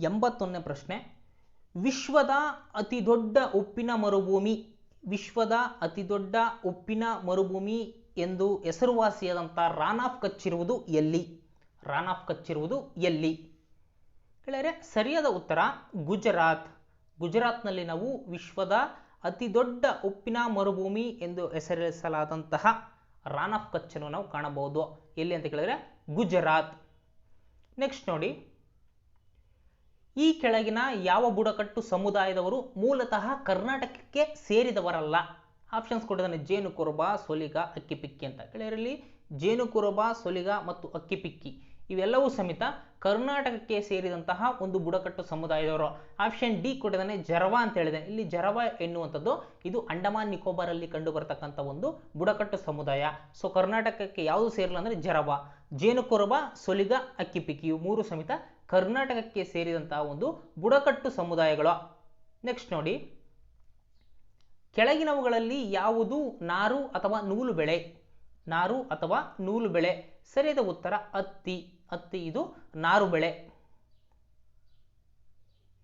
ಎಂಬತ್ತೊಂದನೇ ಪ್ರಶ್ನೆ. ವಿಶ್ವದ ಅತಿ ದೊಡ್ಡ ಉಪ್ಪಿನ ಮರುಭೂಮಿ, ವಿಶ್ವದ ಅತಿ ದೊಡ್ಡ ಉಪ್ಪಿನ ಮರುಭೂಮಿ ಎಂದು ಹೆಸರುವಾಸಿಯಾದಂಥ ರಾನ್ ಆಫ್ ಕಚ್ ಇರುವುದು ಎಲ್ಲಿ? ರಾನ್ ಆಫ್ ಕಚ್ ಇರುವುದು ಎಲ್ಲಿ? ಹೇಳಿದರೆ ಸರಿಯಾದ ಉತ್ತರ ಗುಜರಾತ್. ಗುಜರಾತ್ನಲ್ಲಿ ನಾವು ವಿಶ್ವದ ಅತಿ ದೊಡ್ಡ ಉಪ್ಪಿನ ಮರುಭೂಮಿ ಎಂದು ಹೆಸರಿಸಲಾದಂತಹ ರಾನ್ ಆಫ್ ಕಚ್ಚನ್ನು ನಾವು ಕಾಣಬಹುದು. ಎಲ್ಲಿ ಅಂತ ಕೇಳಿದ್ರೆ ಗುಜರಾತ್. ನೆಕ್ಸ್ಟ್ ನೋಡಿ. ಈ ಕೆಳಗಿನ ಯಾವ ಬುಡಕಟ್ಟು ಸಮುದಾಯದವರು ಮೂಲತಃ ಕರ್ನಾಟಕಕ್ಕೆ ಸೇರಿದವರಲ್ಲ? ಆಪ್ಷನ್ಸ್ ಕೊಟ್ಟಿದ್ದಾನೆ ಜೇನು ಕುರುಬ ಸೊಲಿಗ ಅಕ್ಕಿಪಿಕ್ಕಿ ಅಂತ. ಗೆಳೆಯರಲ್ಲಿ ಜೇನು ಕುರುಬ ಸೊಲಿಗ ಮತ್ತು ಅಕ್ಕಿಪಿಕ್ಕಿ ಇವೆಲ್ಲವೂ ಸಮೇತ ಕರ್ನಾಟಕಕ್ಕೆ ಸೇರಿದಂತಹ ಒಂದು ಬುಡಕಟ್ಟು ಸಮುದಾಯದವರು. ಆಪ್ಷನ್ ಡಿ ಕೊಟ್ಟಿದ್ದಾನೆ ಜರವಾ ಅಂತ ಹೇಳಿದೆ ಇಲ್ಲಿ ಜರವ ಎನ್ನುವಂಥದ್ದು ಇದು ಅಂಡಮಾನ್ ನಿಕೋಬಾರಲ್ಲಿ ಕಂಡು ಒಂದು ಬುಡಕಟ್ಟು ಸಮುದಾಯ. ಸೊ ಕರ್ನಾಟಕಕ್ಕೆ ಯಾವುದು ಸೇರಿಲ್ಲ ಅಂದರೆ ಜರವ. ಜೇನು ಕುರುಬ ಸೊಲಿಗ ಅಕ್ಕಿಪಿಕ್ಕಿ ಇವು ಮೂರು ಸಮೇತ ಕರ್ನಾಟಕಕ್ಕೆ ಸೇರಿದಂತಹ ಒಂದು ಬುಡಕಟ್ಟು ಸಮುದಾಯಗಳು ನೆಕ್ಸ್ಟ್ ನೋಡಿ. ಕೆಳಗಿನವುಗಳಲ್ಲಿ ಯಾವುದು ನಾರು ಅಥವಾ ನೂಲು ಬೆಳೆ ನಾರು ಅಥವಾ ನೂಲು ಬೆಳೆ ಸರಿಯಾದ ಉತ್ತರ ಹತ್ತಿ ಹತ್ತಿ ಇದು ನಾರು ಬೆಳೆ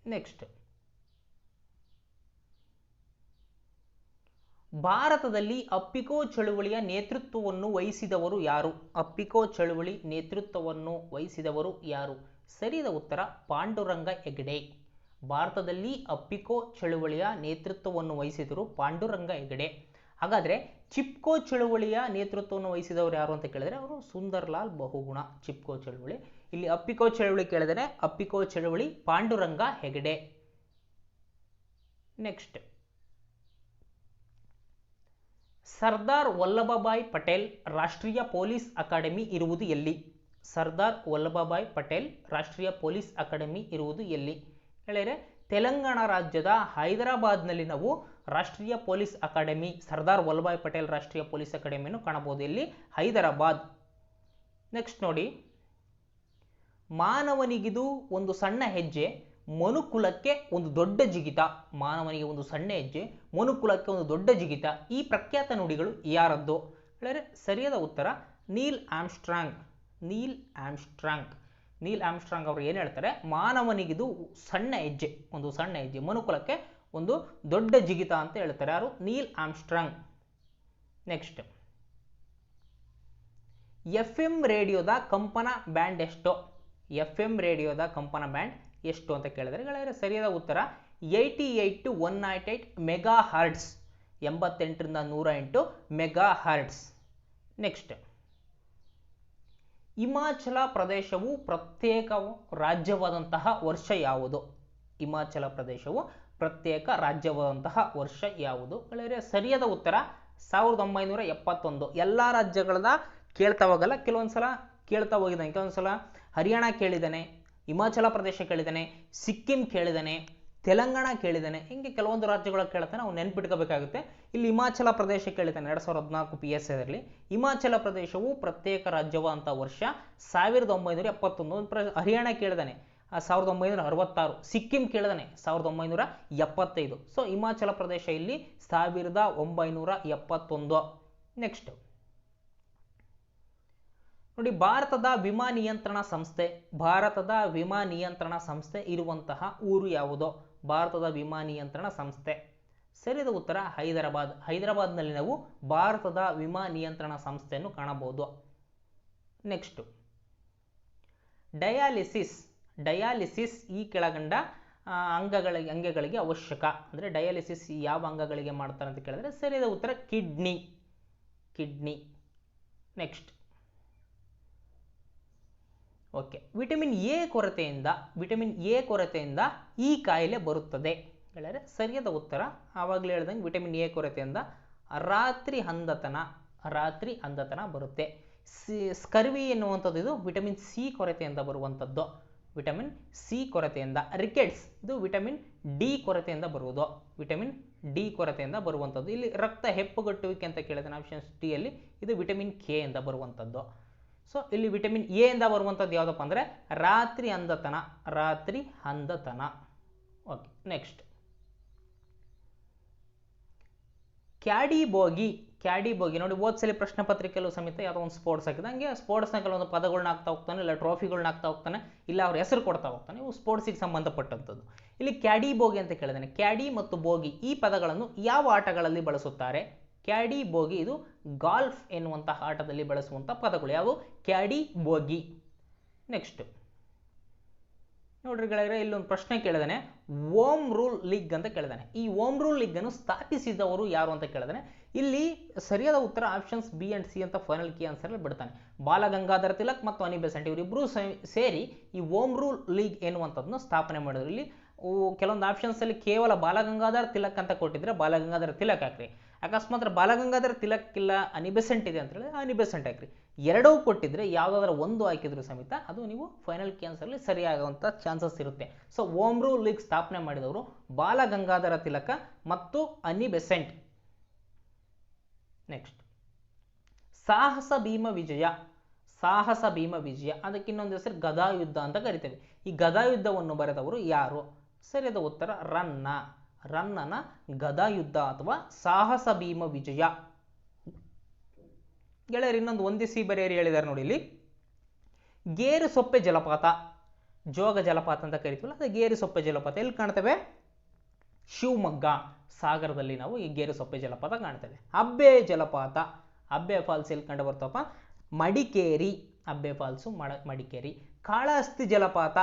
ನೆಕ್ಸ್ಟ್ ಭಾರತದಲ್ಲಿ ಅಪ್ಪಿಕೋ ಚಳುವಳಿಯ ನೇತೃತ್ವವನ್ನು ವಹಿಸಿದವರು ಯಾರು? ಅಪ್ಪಿಕೋ ಚಳುವಳಿ ನೇತೃತ್ವವನ್ನು ವಹಿಸಿದವರು ಯಾರು? ಸರಿಯಾದ ಉತ್ತರ ಪಾಂಡುರಂಗ ಹೆಗಡೆ. ಭಾರತದಲ್ಲಿ ಅಪ್ಪಿಕೋ ಚಳುವಳಿಯ ನೇತೃತ್ವವನ್ನು ವಹಿಸಿದರು ಪಾಂಡುರಂಗ ಹೆಗಡೆ. ಹಾಗಾದರೆ ಚಿಪ್ಕೋ ಚಳುವಳಿಯ ನೇತೃತ್ವವನ್ನು ವಹಿಸಿದವರು ಯಾರು ಅಂತ ಕೇಳಿದ್ರೆ ಅವರು ಸುಂದರ್ಲಾಲ್ ಬಹುಗುಣ ಚಿಪ್ಕೋ ಚಳುವಳಿ. ಇಲ್ಲಿ ಅಪ್ಪಿಕೋ ಚಳುವಳಿ ಕೇಳಿದರೆ ಅಪ್ಪಿಕೋ ಚಳುವಳಿ ಪಾಂಡುರಂಗ ಹೆಗಡೆ. ನೆಕ್ಸ್ಟ್. ಸರ್ದಾರ್ ವಲ್ಲಭಭಾಯ್ ಪಟೇಲ್ ರಾಷ್ಟ್ರೀಯ ಪೊಲೀಸ್ ಅಕಾಡೆಮಿ ಇರುವುದು ಎಲ್ಲಿ? ಸರ್ದಾರ್ ವಲ್ಲಭಭಾಯ್ ಪಟೇಲ್ ರಾಷ್ಟ್ರೀಯ ಪೊಲೀಸ್ ಅಕಾಡೆಮಿ ಇರುವುದು ಎಲ್ಲಿ? ಹೇಳಿದರೆ ತೆಲಂಗಾಣ ರಾಜ್ಯದ ಹೈದರಾಬಾದ್ನಲ್ಲಿ ನಾವು ರಾಷ್ಟ್ರೀಯ ಪೊಲೀಸ್ ಅಕಾಡೆಮಿ, ಸರ್ದಾರ್ ವಲ್ಲಭಾಯ್ ಪಟೇಲ್ ರಾಷ್ಟ್ರೀಯ ಪೊಲೀಸ್ ಅಕಾಡೆಮಿಯನ್ನು ಕಾಣಬಹುದು. ಇಲ್ಲಿ ಹೈದರಾಬಾದ್. ನೆಕ್ಸ್ಟ್ ನೋಡಿ. ಮಾನವನಿಗಿದು ಒಂದು ಸಣ್ಣ ಹೆಜ್ಜೆ, ಮನುಕುಲಕ್ಕೆ ಒಂದು ದೊಡ್ಡ ಜಿಗಿತ. ಮಾನವನಿಗೆ ಒಂದು ಸಣ್ಣ ಹೆಜ್ಜೆ, ಮನುಕುಲಕ್ಕೆ ಒಂದು ದೊಡ್ಡ ಜಿಗಿತ. ಈ ಪ್ರಖ್ಯಾತ ನುಡಿಗಳು ಯಾರದ್ದು? ಹೇಳಿದರೆ ಸರಿಯಾದ ಉತ್ತರ Neil Armstrong Neil Armstrong. Neil Armstrong ಅವರು ಏನು ಹೇಳ್ತಾರೆ? ಮಾನವನಿಗಿದು ಸಣ್ಣ ಹೆಜ್ಜೆ, ಒಂದು ಸಣ್ಣ ಹೆಜ್ಜೆ, ಮನುಕುಲಕ್ಕೆ ಒಂದು ದೊಡ್ಡ ಜಿಗಿತ ಅಂತ ಹೇಳ್ತಾರೆ ಯಾರು? Neil Armstrong. Next F M ರೇಡಿಯೋದ ಕಂಪನ ಬ್ಯಾಂಡ್ ಎಷ್ಟು? ಎಫ್ ಎಂ ರೇಡಿಯೋದ ಕಂಪನ ಬ್ಯಾಂಡ್ ಎಷ್ಟು ಅಂತ ಕೇಳಿದರೆ ಗೆಳೆಯರ ಸರಿಯಾದ ಉತ್ತರ. Eighty eight to one naught eight megahertz, ಎಂಬತ್ತೆಂಟರಿಂದ ನೂರ ಎಂಟು ಮೆಗಾ ಹಾರ್ಟ್ಸ್. ನೆಕ್ಸ್ಟ್ ಹಿಮಾಚಲ ಪ್ರದೇಶವು ಪ್ರತ್ಯೇಕ ರಾಜ್ಯವಾದಂತಹ ವರ್ಷ ಯಾವುದು? ಹಿಮಾಚಲ ಪ್ರದೇಶವು ಪ್ರತ್ಯೇಕ ರಾಜ್ಯವಾದಂತಹ ವರ್ಷ ಯಾವುದು? ಗೆಳೆಯರೆ ಸರಿಯಾದ ಉತ್ತರ ಸಾವಿರದ ಒಂಬೈನೂರ ಎಪ್ಪತ್ತೊಂದು. ಎಲ್ಲ ರಾಜ್ಯಗಳನ್ನ ಕೇಳ್ತಾ ಹೋಗಲ್ಲ? ಕೆಲವೊಂದು ಸಲ ಕೇಳ್ತಾ ಹೋಗಿದ್ದಾನೆ. ಕೆಲವೊಂದು ಸಲ ಹರಿಯಾಣ ಕೇಳಿದ್ದಾನೆ, ಹಿಮಾಚಲ ಪ್ರದೇಶ ಕೇಳಿದ್ದಾನೆ, ಸಿಕ್ಕಿಂ ಕೇಳಿದ್ದಾನೆ ತೆಲಂಗಾಣ ಕೇಳಿದ್ದಾನೆ. ಹಿಂಗೆ ಕೆಲವೊಂದು ರಾಜ್ಯಗಳ ಕೇಳ್ತಾನೆ ಅವ್ನು ನೆನ್ಪಿಟ್ಕೋಬೇಕಾಗುತ್ತೆ. ಇಲ್ಲಿ ಹಿಮಾಚಲ ಪ್ರದೇಶ ಕೇಳಿದ್ದಾನೆ, ಎರಡು ಸಾವಿರದ ಹದಿನಾಲ್ಕು ಪಿ ಎಸ್ ಐದರಲ್ಲಿ ಹಿಮಾಚಲ ಪ್ರದೇಶವು ಪ್ರತ್ಯೇಕ ರಾಜ್ಯವಾದಂಥ ವರ್ಷ ಸಾವಿರದ ಒಂಬೈನೂರ ಎಪ್ಪತ್ತೊಂದು. ಪ್ರ ಹರಿಯಾಣ ಕೇಳಿದಾನೆ ಸಾವಿರದ ಒಂಬೈನೂರ ಅರವತ್ತಾರು. ಸಿಕ್ಕಿಂ ಕೇಳಿದಾನೆ ಸಾವಿರದ ಒಂಬೈನೂರ ಎಪ್ಪತ್ತೈದು. ಸೊ ಹಿಮಾಚಲ ಪ್ರದೇಶ ಇಲ್ಲಿ ಸಾವಿರದ ಒಂಬೈನೂರ ಎಪ್ಪತ್ತೊಂದು. ನೆಕ್ಸ್ಟ್ ನೋಡಿ, ಭಾರತದ ವಿಮಾ ನಿಯಂತ್ರಣ ಸಂಸ್ಥೆ, ಭಾರತದ ವಿಮಾ ನಿಯಂತ್ರಣ ಸಂಸ್ಥೆ ಇರುವಂತಹ ಊರು ಯಾವುದು? ಭಾರತದ ವಿಮಾ ನಿಯಂತ್ರಣ ಸಂಸ್ಥೆ. ಸರಿಯಾದ ಉತ್ತರ, ಹೈದರಾಬಾದ್. ಹೈದರಾಬಾದ್ನಲ್ಲಿ ನಾವು ಭಾರತದ ವಿಮಾ ನಿಯಂತ್ರಣ ಸಂಸ್ಥೆಯನ್ನು ಕಾಣಬಹುದು. ನೆಕ್ಸ್ಟು. ಡಯಾಲಿಸಿಸ್. ಡಯಾಲಿಸಿಸ್ ಈ ಕೆಳಗಂಡ ಅಂಗಗಳಿಗೆ ಅಂಗಗಳಿಗೆ ಅವಶ್ಯಕ. ಅಂದರೆ ಡಯಾಲಿಸಿಸ್ ಯಾವ ಅಂಗಗಳಿಗೆ ಮಾಡ್ತಾರೆ ಅಂತ ಕೇಳಿದ್ರೆ ಸರಿಯಾದ ಉತ್ತರ, kidney. Kidney. Next. Okay vitamin A ಕೊರತೆಯಿಂದ ವಿಟಮಿನ್ ಎ ಕೊರತೆಯಿಂದ ಈ ಕಾಯಿಲೆ ಬರುತ್ತದೆ. ಹೇಳಿದ್ರೆ ಸರಿಯಾದ ಉತ್ತರ ಆವಾಗಲೇ ಹೇಳ್ದಂಗೆ ವಿಟಮಿನ್ ಎ ಕೊರತೆಯಿಂದ ರಾತ್ರಿ ಅಂಧತನ ರಾತ್ರಿ ಅಂಧತನ ಬರುತ್ತೆ. ಸಿ, ಸ್ಕರ್ವಿ ಎನ್ನುವಂಥದ್ದು ಇದು ವಿಟಮಿನ್ ಸಿ ಕೊರತೆಯಿಂದ ಬರುವಂಥದ್ದು. ವಿಟಮಿನ್ ಸಿ ಕೊರತೆಯಿಂದ ರಿಕೆಟ್ಸ್ ಇದು ವಿಟಮಿನ್ ಡಿ ಕೊರತೆಯಿಂದ ಬರುವುದು. ವಿಟಮಿನ್ ಡಿ ಕೊರತೆಯಿಂದ ಬರುವಂಥದ್ದು. ಇಲ್ಲಿ ರಕ್ತ ಹೆಪ್ಪುಗಟ್ಟುವಿಕೆ ಅಂತ ಕೇಳಿದ್ರೆ ಆಪ್ಷನ್ಸ್ ಡಿಯಲ್ಲಿ ಇದು ವಿಟಮಿನ್ ಕೆ ಬರುವಂಥದ್ದು. ಸೊ ಇಲ್ಲಿ ವಿಟಮಿನ್ ಎ ಇಂದ ಬರುವಂಥದ್ದು ಯಾವುದಪ್ಪ ಅಂದರೆ ರಾತ್ರಿ ಅಂಧತನ ರಾತ್ರಿ ಅಂಧತನ okay next caddie bogey caddie bogey ನೋಡಿ ಓದ್ಸಲಿ ಪ್ರಶ್ನೆ ಪತ್ರಿಕೆಯಲ್ಲೂ ಸಮೇತ ಯಾವುದೋ ಒಂದು ಸ್ಪೋರ್ಟ್ಸ್ ಹಾಕಿದ. ಹಂಗೆ ಸ್ಪೋರ್ಟ್ಸ್ನ ಕೆಲವೊಂದು ಪದಗಳನ್ನ ಹಾಕ್ತಾ ಹೋಗ್ತಾನೆ, ಇಲ್ಲ ಟ್ರೋಫಿಗಳನ್ನ ಹಾಕ್ತಾ ಹೋಗ್ತಾನೆ, ಇಲ್ಲ ಅವ್ರ ಹೆಸರು ಕೊಡ್ತಾ ಹೋಗ್ತಾನೆ, ಇವು ಸ್ಪೋರ್ಟ್ಸಿಗೆ ಸಂಬಂಧಪಟ್ಟಂಥದ್ದು. ಇಲ್ಲಿ ಕ್ಯಾಡಿ ಬೋಗಿ ಅಂತ ಕೇಳಿದಾನೆ. ಕ್ಯಾಡಿ ಮತ್ತು ಬೋಗಿ ಈ ಪದಗಳನ್ನು ಯಾವ ಆಟಗಳಲ್ಲಿ ಬಳಸುತ್ತಾರೆ? ಕ್ಯಾಡಿ ಬೋಗಿ, ಇದು ಗಾಲ್ಫ್ ಎನ್ನುವಂತಹ ಆಟದಲ್ಲಿ ಬಳಸುವಂಥ ಪದಗಳು. ಯಾವುವು ಕ್ಯಾಡಿ ಬೋಗಿ. ನೆಕ್ಸ್ಟ್ ನೋಡ್ರಿ ಗೆಳೆಯರೆ, ಇಲ್ಲೊಂದು ಪ್ರಶ್ನೆ ಕೇಳಿದಾನೆ. ಓಮ್ ರೂಲ್ ಲೀಗ್ ಅಂತ ಕೇಳಿದಾನೆ. ಈ ಓಮ್ ರೂಲ್ ಲೀಗ್ ಅನ್ನು ಸ್ಥಾಪಿಸಿದವರು ಯಾರು ಅಂತ ಕೇಳಿದಾನೆ. ಇಲ್ಲಿ ಸರಿಯಾದ ಉತ್ತರ ಆಪ್ಷನ್ಸ್ ಬಿ ಅಂಡ್ ಸಿ ಅಂತ ಫೈನಲ್ ಕಿ ಆನ್ಸರ್ ಬಿಡ್ತಾನೆ. ಬಾಲಗಂಗಾಧರ ತಿಲಕ್ ಮತ್ತು ಅನಿ ಬೆಸೆಂಟ್ ಇವರಿಬ್ಬರು ಸೇರಿ ಈ ಓಮ್ ರೂಲ್ ಲೀಗ್ ಎನ್ನುವಂಥದ್ದನ್ನು ಸ್ಥಾಪನೆ ಮಾಡಿದ್ರು. ಇಲ್ಲಿ ಕೆಲವೊಂದು ಆಪ್ಷನ್ಸ್ ಅಲ್ಲಿ ಕೇವಲ ಬಾಲಗಂಗಾಧರ ತಿಲಕ್ ಅಂತ ಕೊಟ್ಟಿದ್ರೆ ಬಾಲಗಂಗಾಧರ ತಿಲಕ್ ಹಾಕ್ರಿ. ಅಕಸ್ಮಾತ್ ಬಾಲಗಂಗಾಧರ ತಿಲಕ್ ಇಲ್ಲ ಅನಿಬೆಸೆಂಟ್ ಇದೆ ಅಂತ ಹೇಳಿ ಅನಿಬೆಸೆಂಟ್ ಹಾಕ್ರಿ. ಎರಡೂ ಕೊಟ್ಟಿದ್ರೆ ಯಾವುದಾದ್ರೂ ಒಂದು ಹಾಕಿದ್ರು ಸಮೇತ ಅದು ನೀವು ಫೈನಲ್ ಕ್ಯಾನ್ಸರ್ಲಿ ಸರಿಯಾಗುವಂಥ ಚಾನ್ಸಸ್ ಇರುತ್ತೆ. ಸೊ ಓಮ್ ರೂಲ್ ಲೀಗ್ ಸ್ಥಾಪನೆ ಮಾಡಿದವರು ಬಾಲಗಂಗಾಧರ ತಿಲಕ ಮತ್ತು ಅನಿಬೆಸೆಂಟ್. ನೆಕ್ಸ್ಟ್ ಸಾಹಸ ಭೀಮ ವಿಜಯ. ಸಾಹಸ ಭೀಮ ವಿಜಯ. ಅದಕ್ಕೆ ಇನ್ನೊಂದು ಹೆಸರು ಗದಾಯುದ್ಧ ಅಂತ ಕರಿತೇವೆ. ಈ ಗದಾಯುದ್ಧವನ್ನು ಬರೆದವರು ಯಾರು? ಸರಿಯಾದ ಉತ್ತರ, ರನ್ನ. ರನ್ನನ ಗದಾಯುದ್ಧ ಅಥವಾ ಸಾಹಸ ಭೀಮ ವಿಜಯ. ಗೆಳೆಯರು ಇನ್ನೊಂದು ಒಂದಿಸಿ ಬರೆಯರಿ ಹೇಳಿದ್ದಾರೆ ನೋಡಿ ಇಲ್ಲಿ. ಗೇರು ಸೊಪ್ಪೆ ಜಲಪಾತ. ಜೋಗ ಜಲಪಾತ ಅಂತ ಕರಿತೀವಲ್ಲ, ಅದು ಗೇರು ಸೊಪ್ಪೆ ಜಲಪಾತ ಎಲ್ಲಿ ಕಾಣ್ತೇವೆ? ಶಿವಮೊಗ್ಗ ಸಾಗರದಲ್ಲಿ ನಾವು ಈ ಗೇರು ಸೊಪ್ಪೆ ಜಲಪಾತ ಕಾಣ್ತೇವೆ. ಅಬ್ಬೆ ಜಲಪಾತ. ಅಬ್ಬೆ ಫಾಲ್ಸ್ ಎಲ್ಲಿ ಕಂಡು ಬರ್ತಪ್ಪ ಮಡಿಕೇರಿ. ಅಬ್ಬೆ ಫಾಲ್ಸು ಮಡ ಮಡಿಕೇರಿ. ಕಾಳಹಸ್ತಿ ಜಲಪಾತ.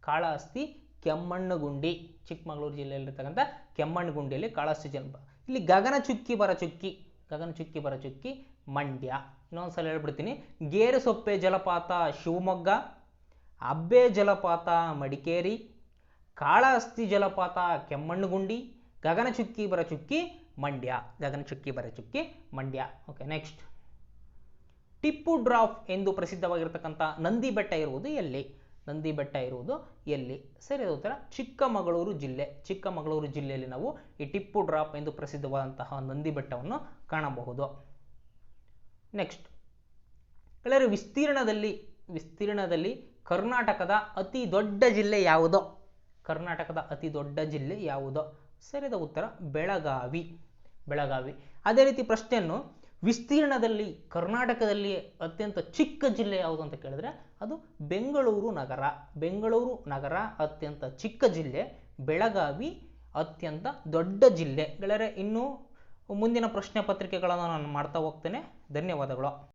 ಕಾಳಹಸ್ತಿ ಕೆಮ್ಮಣ್ಣಗುಂಡಿ, ಚಿಕ್ಕಮಗಳೂರು ಜಿಲ್ಲೆಯಲ್ಲಿರ್ತಕ್ಕಂಥ ಕೆಮ್ಮಣ್ಣುಗುಂಡಿಯಲ್ಲಿ ಕಾಳಸ್ತಿ ಜನ್ಮ. ಇಲ್ಲಿ ಗಗನ ಚುಕ್ಕಿ ಬರ ಚುಕ್ಕಿ ಗಗನ ಚುಕ್ಕಿ ಬರ ಚುಕ್ಕಿ, ಮಂಡ್ಯ. ಇನ್ನೊಂದ್ಸಲ ಹೇಳ್ಬಿಡ್ತೀನಿ. ಗೇರುಸೊಪ್ಪೆ ಜಲಪಾತ, ಶಿವಮೊಗ್ಗ. ಅಬ್ಬೆ ಜಲಪಾತ, ಮಡಿಕೇರಿ. ಕಾಳಹಸ್ತಿ ಜಲಪಾತ, ಕೆಮ್ಮಣ್ಣುಗುಂಡಿ. ಗಗನ Chukki Bhara Chukki, Mandya. Gagana Chukki Bhara Chukki, Mandya. Okay next Tipu drop ಎಂದು ಪ್ರಸಿದ್ಧವಾಗಿರ್ತಕ್ಕಂಥ ನಂದಿ ಬೆಟ್ಟ ಇರುವುದು ಎಲ್ಲಿ? ನಂದಿ ಬೆಟ್ಟ ಇರುವುದು ಎಲ್ಲಿ? ಸರಿ ಉತ್ತರ. ಚಿಕ್ಕಮಗಳೂರು ಜಿಲ್ಲೆ. ಚಿಕ್ಕಮಗಳೂರು ಜಿಲ್ಲೆಯಲ್ಲಿ ನಾವು ಈ ಟಿಪ್ಪು ಡ್ರಾಪ್ ಎಂದು ಪ್ರಸಿದ್ಧವಾದಂತಹ ನಂದಿ ಬೆಟ್ಟವನ್ನು ಕಾಣಬಹುದು. ನೆಕ್ಸ್ಟ್. ಗೆಳೆಯರು ವಿಸ್ತೀರ್ಣದಲ್ಲಿ ವಿಸ್ತೀರ್ಣದಲ್ಲಿ ಕರ್ನಾಟಕದ ಅತಿ ದೊಡ್ಡ ಜಿಲ್ಲೆ ಯಾವುದೋ? ಕರ್ನಾಟಕದ ಅತಿ ದೊಡ್ಡ ಜಿಲ್ಲೆ ಯಾವುದೋ? ಸರಿಯಾದ ಉತ್ತರ. ಬೆಳಗಾವಿ. ಬೆಳಗಾವಿ. ಅದೇ ರೀತಿ ಪ್ರಶ್ನೆಯನ್ನು ವಿಸ್ತೀರ್ಣದಲ್ಲಿ ಕರ್ನಾಟಕದಲ್ಲಿ ಅತ್ಯಂತ ಚಿಕ್ಕ ಜಿಲ್ಲೆ ಯಾವುದು ಅಂತ ಕೇಳಿದ್ರೆ ಅದು ಬೆಂಗಳೂರು ನಗರ. ಬೆಂಗಳೂರು ನಗರ ಅತ್ಯಂತ ಚಿಕ್ಕ ಜಿಲ್ಲೆ. ಬೆಳಗಾವಿ ಅತ್ಯಂತ ದೊಡ್ಡ ಜಿಲ್ಲೆ. ಗೆಳೆಯರೆ, ಇನ್ನೂ ಮುಂದಿನ ಪ್ರಶ್ನೆ ಪತ್ರಿಕೆಗಳನ್ನು ನಾನು ಮಾಡ್ತಾ ಹೋಗ್ತೇನೆ. ಧನ್ಯವಾದಗಳು.